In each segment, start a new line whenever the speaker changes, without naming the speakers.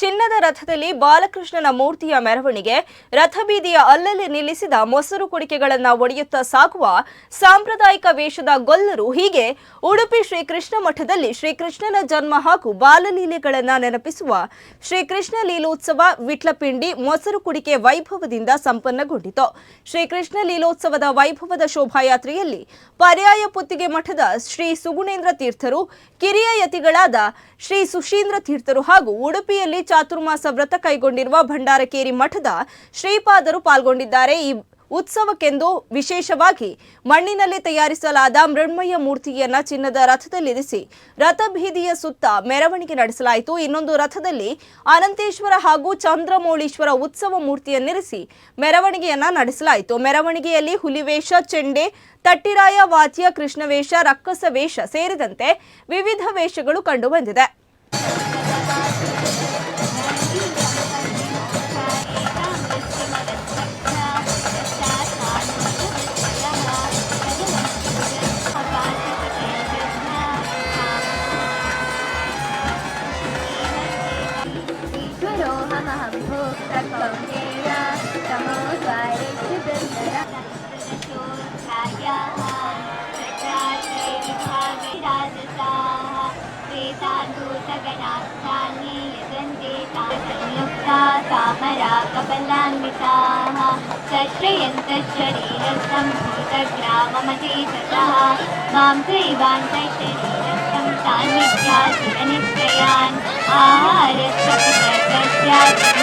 ಚಿನ್ನದ ರಥದಲ್ಲಿ ಬಾಲಕೃಷ್ಣನ ಮೂರ್ತಿಯ ಮೆರವಣಿಗೆ ರಥಬೀದಿಯ ಅಲ್ಲಲ್ಲಿ ನಿಲ್ಲಿಸಿದ ಮೊಸರು ಕುಡಿಕೆಗಳನ್ನ ಒಡೆಯುತ್ತಾ ಸಾಗುವ ಸಾಂಪ್ರದಾಯಿಕ ವೇಷದ ಗೊಲ್ಲರು ಹೀಗೆ ಉಡುಪಿ ಶ್ರೀಕೃಷ್ಣ ಮಠದಲ್ಲಿ ಶ್ರೀಕೃಷ್ಣನ ಜನ್ಮ ಹಾಗೂ ಬಾಲಲೀಲೆಗಳನ್ನ ನೆನಪಿಸುವ ಶ್ರೀಕೃಷ್ಣ ಲೀಲೋತ್ಸವ ವಿಟ್ಲಪಿಂಡಿ ಮೊಸರು ಕುಡಿಕೆ ವೈಭವದಿಂದ ಸಂಪನ್ನಗೊಂಡಿತು. ಶ್ರೀಕೃಷ್ಣ ಲೀಲೋತ್ಸವದ ವೈಭವದ ಶೋಭಾಯಾತ್ರೆಯಲ್ಲಿ ಪರ್ಯಾಯ ಪುತ್ತಿಗೆ ಮಠದ ಶ್ರೀ ಸುಗುಣೇಂದ್ರ ತೀರ್ಥರು, ಕಿರಿಯ ಯತಿಗಳಾದ ಶ್ರೀ ಸುಶೀಂದ್ರ ತೀರ್ಥರು ಹಾಗೂ ಉಡುಪಿಯಲ್ಲಿ ಚಾತುರ್ಮಾಸ ವ್ರತ ಕೈಗೊಂಡಿರುವ ಭಂಡಾರಕೇರಿ ಮಠದ ಶ್ರೀಪಾದರು ಪಾಲ್ಗೊಂಡಿದ್ದಾರೆ. ಈ ಉತ್ಸವಕ್ಕೆಂದು ವಿಶೇಷವಾಗಿ ಮಣ್ಣಿನಲ್ಲಿ ತಯಾರಿಸಲಾದ ಮೃಣ್ಮಯ ಮೂರ್ತಿಯನ್ನ ಚಿನ್ನದ ರಥದಲ್ಲಿರಿಸಿ ರಥಬೀದಿಯ ಸುತ್ತ ಮೆರವಣಿಗೆ ನಡೆಸಲಾಯಿತು. ಇನ್ನೊಂದು ರಥದಲ್ಲಿ ಅನಂತೇಶ್ವರ ಹಾಗೂ ಚಂದ್ರಮೌಳೀಶ್ವರ ಉತ್ಸವ ಮೂರ್ತಿಯನ್ನಿರಿಸಿ ಮೆರವಣಿಗೆಯನ್ನ ನಡೆಸಲಾಯಿತು. ಮೆರವಣಿಗೆಯಲ್ಲಿ ಹುಲಿವೇಷ, ಚೆಂಡೆ, ತಟ್ಟಿರಾಯ, ವಾದ್ಯ, ಕೃಷ್ಣವೇಷ, ರಕ್ಕಸ ವೇಷ ಸೇರಿದಂತೆ ವಿವಿಧ ವೇಷಗಳು ಕಂಡುಬಂದಿದೆ
तामरा कपलान्विताः शस्त्रयन्तशरीरसम्भूतग्राममचेतसः माँ त्रैवान्तशरीरसं तान् विद्यासुरनिश्चयान् आहारस्य पितर्गस्यात्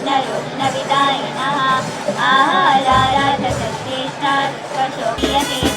कृष्णविदायिनः आहाराराधकश्रेष्ठा स्पर्शो क्रियते